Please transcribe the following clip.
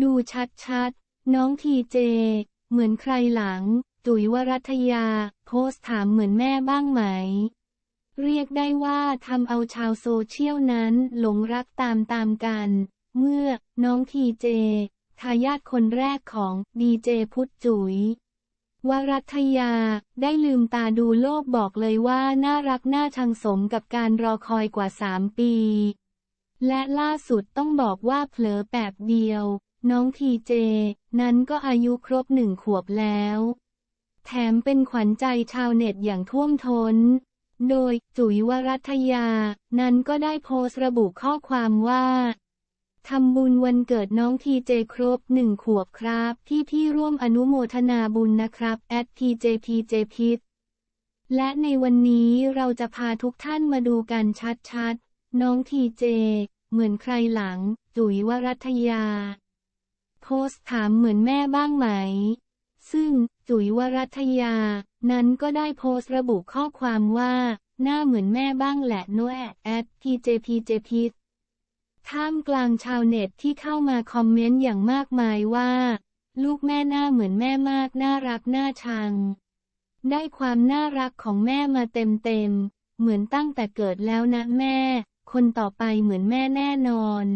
ดูชัดๆ น้องทีเจ เหมือนใครหลังจุ๋ยวรัตยา โพสถามเหมือนแม่บ้างไหม เรียกได้ว่าทำเอาชาวโซเชียลนั้นหลงรักตามตามกัน เมื่อน้องทีเจ ทายาทคนแรกของดีเจพุทธจุ๋ยวรัตยา ได้ลืมตาดูโลกบอกเลยว่าน่ารักน่าชังสมกับการรอคอยกว่า3ปีและล่าสุดต้องบอกว่าเผลอแป๊บเดียว น้องทีเจ นั้นก็อายุครบหนึ่งขวบแล้ว แถมเป็นขวัญใจชาวเน็ตอย่างท่วมท้น โดยจุ๋ยวรัตยา นั้นก็ได้โพสต์ระบุข้อความว่าทำบุญวันเกิดน้องทีเจครบหนึ่งขวบครับที่พี่ร่วมอนุโมทนาบุญนะครับแอดทีเจพีเจพิษและในวันนี้เราจะพาทุกท่านมาดูกันชัดๆ น้องทีเจ เหมือนใครหลัง จุ๋ยวรัตยา สต์ถามเหมือนแม่บ้างไหม ซึ่งจุ๋ยวรัตยา นั้นก็ได้โพสต์ระบุข้อความว่า หน้าเหมือนแม่บ้างแหละโนแอดแอดทีเจพีเจพิษท่ามกลางชาวเน็ตที่เข้ามาคอมเมนต์อย่างมากมายว่า ลูกแม่หน้าเหมือนแม่มากน่ารักน่าชัง ได้ความน่ารักของแม่มาเต็มๆเหมือนตั้งแต่เกิดแล้วนะแม่ คนต่อไปเหมือนแม่แน่นอน